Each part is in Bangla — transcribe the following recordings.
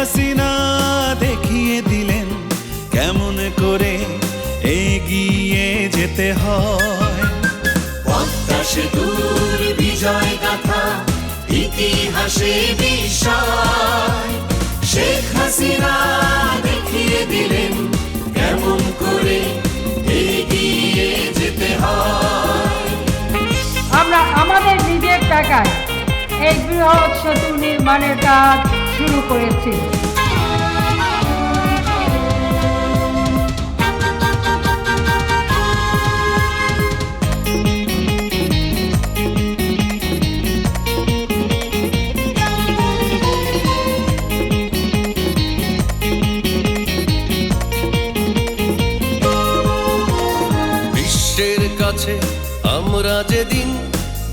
হাসিনা দেখিয়ে দিলেন কেমন করে এগিয়ে যেতে হয়। পদ্মা সেতুর বিজয় গাথা ইতিহাসে বিষয় শেখ হাসিনা দেখিয়ে দিলেন কেমন করে এগিয়ে যেতে হয়। আমরা আমাদের নিজের টাকায় এই বৃহৎ সেতু নির্মাণের কাজ শুরু করেছি। বিশ্বের কাছে আমরা যেদিন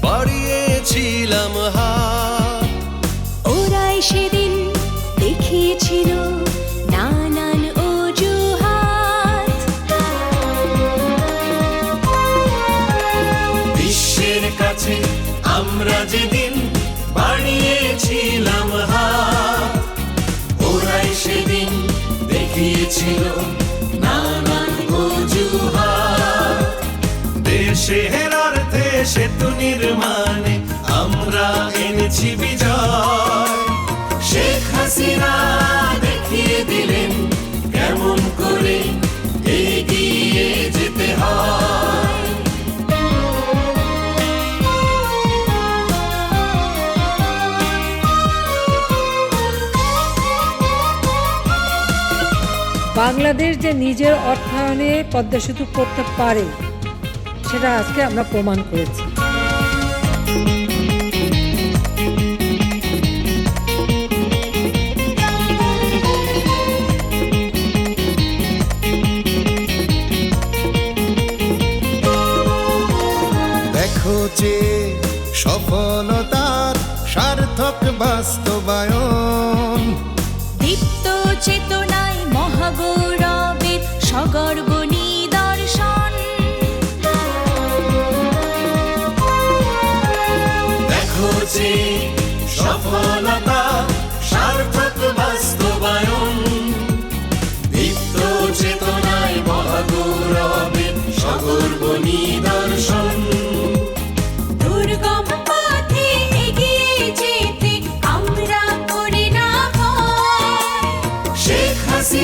বাড়িয়েছিলাম হাত ওরাই সেদিন দেখিয়েছিল নানান অজুহাত। বিশ্বের কাছে আমরা যেদিন বাড়িয়েছিলাম হাত, ওরাই সেদিন দেখিয়েছিল নানান অজুহাত। দেশে হেরার্থে সেতু নির্মাণে আমরা এনেছি বিজয়। শেখ হাসিনা দেখিয়ে দিলেন, কেমন করে এগিয়ে যেতে হয়। বাংলাদেশ যে নিজের অর্থায়নে পদ্মা সেতু করতে পারে, সেটা আজকে আমরা প্রমাণ করেছি। দেখো যে সফলতার সার্থক বাস্তবায়ন। দীপ্ত চেতনায় মহাগৌরবের সগর্ব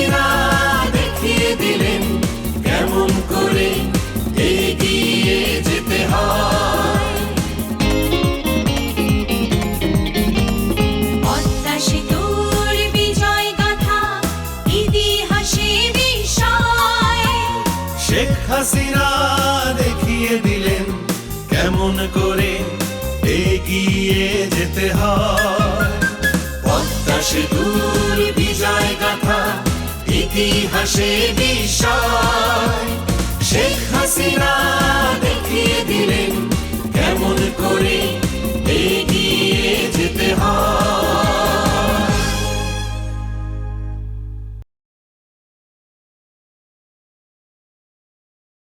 হাসিনা দেখিয়ে দিলেন কেমন করে এগিয়ে যেতে হয়। পদ্মা সেতুর বিজয় গাথা ইতিহাসে বিষয়। শেখ হাসিনা দেখিয়ে দিলেন কেমন করে এগিয়ে যেতে হয়। পদ্মা সেতুর বিজয় গাথা ইতিহাসে বিষয়